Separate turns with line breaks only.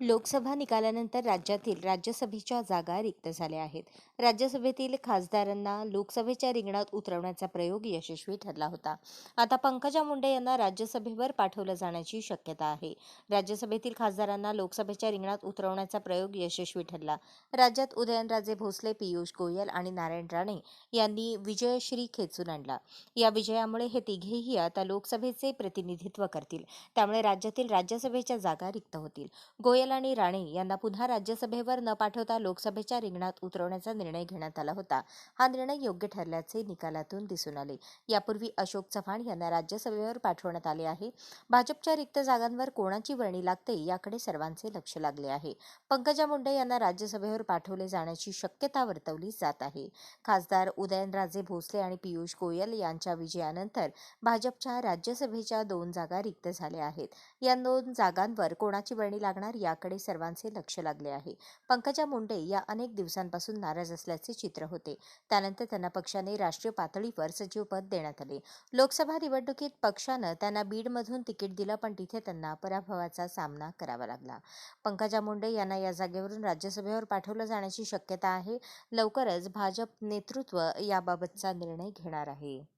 लोकसभा निकालानंतर राज्यातील राज्यसभेच्या जागा रिक्त झाल्या आहेत. राज्यसभेतील खासदारांना लोकसभेच्या रिंगणात उतरवण्याचा प्रयोग यशस्वी ठरला होता. आता पंकजा मुंडे यांना राज्यसभेवर पाठवलं जाण्याची शक्यता आहे. राज्यसभेतील खासदारांना लोकसभेच्या रिंगणात उतरवण्याचा प्रयोग यशस्वी ठरला. राज्यात उदयनराजे भोसले पियुष गोयल आणि नारायण राणे यांनी विजयश्री खेचून आणला. या विजयामुळे हे तिघेही आता लोकसभेचे प्रतिनिधित्व करतील. त्यामुळे राज्यातील राज्यसभेच्या जागा रिक्त होतील. गोयल आणि राणे यांना पुन्हा राज्यसभेवर न पाठवता लोकसभेच्या रिंगणात उतरवण्याचा निर्णय घेण्यात आला होता. हा निर्णय योग्य ठरल्याचे निकालातून दिसून आले. यापूर्वी अशोक चव्हाण यांना राज्यसभेवर पाठवण्यात आले आहे. भाजपच्या रिक्त जागांवर कोणाची वर्णी लागते याकडे सर्वांचे लक्ष लागले आहे. पंकजा मुंडे यांना राज्यसभेवर पाठवले जाण्याची शक्यता वर्तवली जात आहे. खासदार उदयनराजे भोसले आणि पियुष गोयल यांच्या विजयानंतर भाजपच्या राज्यसभेच्या दोन जागा रिक्त झाल्या आहेत. या दोन जागांवर कोणाची वर्णी लागणार या याकडे सर्वांचे लक्ष लागले आहे. पंकजा मुंडे या अनेक दिवसांपासून नाराज असल्याचे चित्र होते. त्यानंतर त्यांना पक्षाने राष्ट्रीय पातळीवर सचिवपद देण्यात आले. लोकसभा निवडणुकीत पक्षानं त्यांना बीडमधून तिकीट दिलं पण तिथे त्यांना पराभवाचा सामना करावा लागला. पंकजा मुंडे यांना या जागेवरून राज्यसभेवर पाठवलं जाण्याची शक्यता आहे. लवकरच भाजप नेतृत्व याबाबतचा निर्णय घेणार आहे.